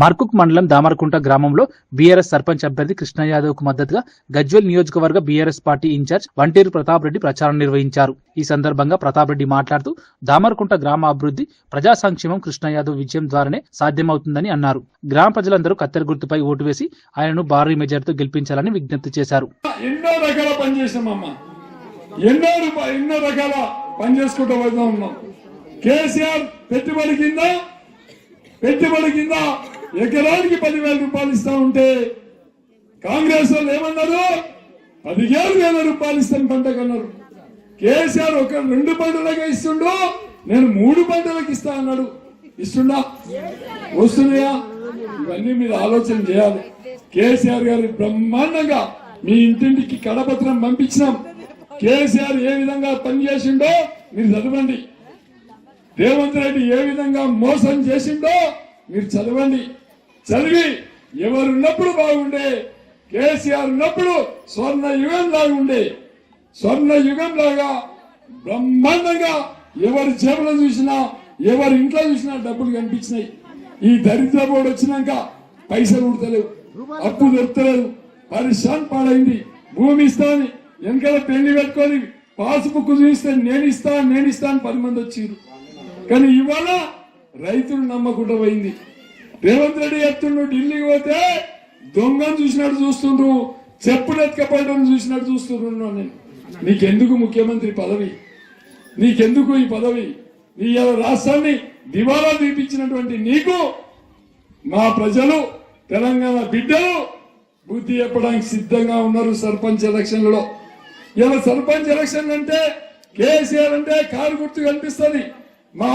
మార్కుక్ మండలం దామరకుంట గ్రామంలో బీఆర్ఎస్ సర్పంచ్ అభ్యర్థి కృష్ణ యాదవ్కు మద్దతుగా గజ్వెల్ నియోజకవర్గ BRS party incharge Vanteru Pratap Reddy ప్రచారం నిర్వహించారు. ఈ సందర్భంగా ప్రతాప్ రెడ్డి మాట్లాడుతూ దామరకుంట గ్రామ అభివృద్ధి ప్రజా సంక్షేమం కృష్ణ యాదవ్ విజయం ద్వారానే సాధ్యమవుతుందని అన్నారు. గ్రామ ప్రజలందరూ కత్తెర గుర్తుపై ఓటు వేసి ఆయనను భారీ మెజార్టీతో గెలిపించాలని విజ్ఞప్తి చేశారు. ఎన్నో రకాల ఎన్నో ఎన్నో రకాల పని చేసుకుంటూ పోతా ఉన్నాం కేసీఆర్ పెట్టుబడి కింద పెట్టుబడి కింద ఎకరానికి పదివేల రూపాయలు ఇస్తా ఉంటే కాంగ్రెస్ వాళ్ళు ఏమన్నారు? పదిహేను వేల రూపాయలు ఇస్తాను పంటకన్నారు కేసీఆర్ ఒక రెండు పంటలకే ఇస్తుండు నేను మూడు పంటలకు ఇస్తా అన్నాడు. ఇస్తుండా? వస్తున్నాయా? ఇవన్నీ మీరు ఆలోచన చేయాలి. కేసీఆర్ గారు బ్రహ్మాండంగా మీ ఇంటింటికి కడపత్రం పంపించినాం. కేసీఆర్ ఏ విధంగా పనిచేసిండో మీరు చదవండి. రేవంత్ రెడ్డి ఏ విధంగా మోసం చేసిండో మీరు చదవండి. చదివి. ఎవరున్నప్పుడు బాగుండే? కేసీఆర్ ఉన్నప్పుడు స్వర్ణ యుగం లాగా ఉండే స్వర్ణ యుగం లాగా బ్రహ్మాండంగా ఎవరి జేబులో చూసినా ఎవరి ఇంట్లో చూసినా డబ్బులు కనిపించినాయి. ఈ దరిద్ర బోర్డు వచ్చినాక పైసలు ఉడతలేవు అప్పు దొరుకుతలేదు. పరిశ్రమ పాడైంది. భూమి ఇస్తాని వెనకాల పెళ్ళి పెట్టుకొని పాస్బుక్ చూస్తే నేను ఇస్తా నేను ఇస్తా అని పది మంది వచ్చింది కానీ ఇవాళ రైతులు నమ్మకుండా పోయింది. రేవంత్ రెడ్డి చెప్తుండ్రు ఢిల్లీకి పోతే దొంగను చూసినట్టు చూస్తుండ్రు చెప్పులు ఎత్తుకపోవడం చూసినట్టు చూస్తుండ్రు నేను. నీకెందుకు ముఖ్యమంత్రి పదవి? నీకెందుకు ఈ పదవి? నీ రాష్ట్రాన్ని దివాలా తీపించినటువంటి నీకు మా ప్రజలు తెలంగాణ బిడ్డలు బుద్ధి చెప్పడానికి సిద్ధంగా ఉన్నారు సర్పంచ్ ఎలక్షన్లలో. ఇలా సర్పంచ్ ఎలక్షన్ అంటే కేసీఆర్ అంటే కారు గుర్తు కనిపిస్తుంది. మా